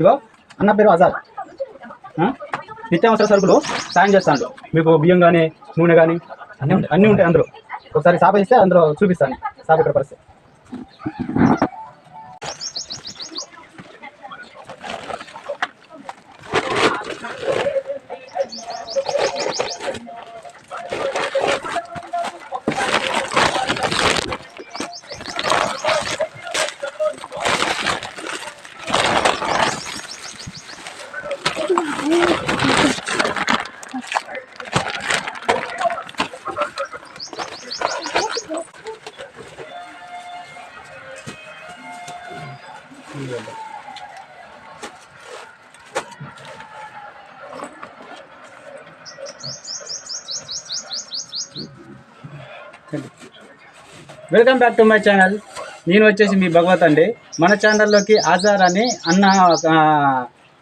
ఇగో అన్న పేరు ఆజాద్. నిత్యావసర సరుకులు సాయం చేస్తాను మీకు బియ్యం కానీ నూనె కానీ అన్నీ ఉంటాయి. అన్నీ ఉంటాయి అందరూ ఒకసారి సాప ఇస్తే అందులో చూపిస్తాను. సాప ఇక్కడ పరిస్థితి. Welcome back to my channel. నేను వచ్చేసి మీ భగవత్ అండి మన ఛానల్లోకి ఆజార్ అని అన్న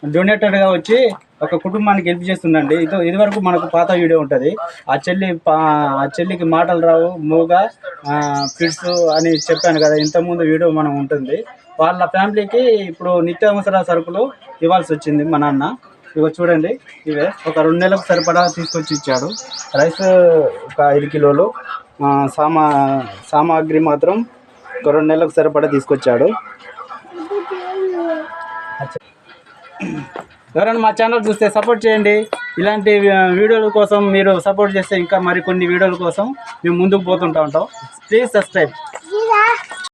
డొనేటర్గా వచ్చి ఒక కుటుంబానికి హెల్ప్ చేస్తుందండి ఇది ఇదివరకు మనకు పాత వీడియో ఉంటుంది. ఆ చెల్లి పా- ఆ చెల్లికి మాటలు రావు మూగ ఫిడ్స్ అని చెప్పాను కదా ఇంతకుముందు వీడియో మనం ఉంటుంది. వాళ్ళ ఫ్యామిలీకి ఇప్పుడు నిత్యావసర సరుకులు ఇవ్వాల్సి వచ్చింది మా నాన్న. ఇగో చూడండి ఇవే. ఒక రెండు నెలలకు సరిపడా తీసుకొచ్చి ఇచ్చాడు. రైస్ ఒక ఐదు కిలోలు సామా సామాగ్రి మాత్రం ఒక రెండు నెలలకు సరిపడా తీసుకొచ్చాడు. అచ్చా. ఎవరైనా మా ఛానల్ చూస్తే సపోర్ట్ చేయండి. ఇలాంటి వీడియోల కోసం మీరు సపోర్ట్ చేస్తే ఇంకా మరికొన్ని వీడియోల కోసం మేము ముందుకు పోతుంటా ఉంటాం. Please subscribe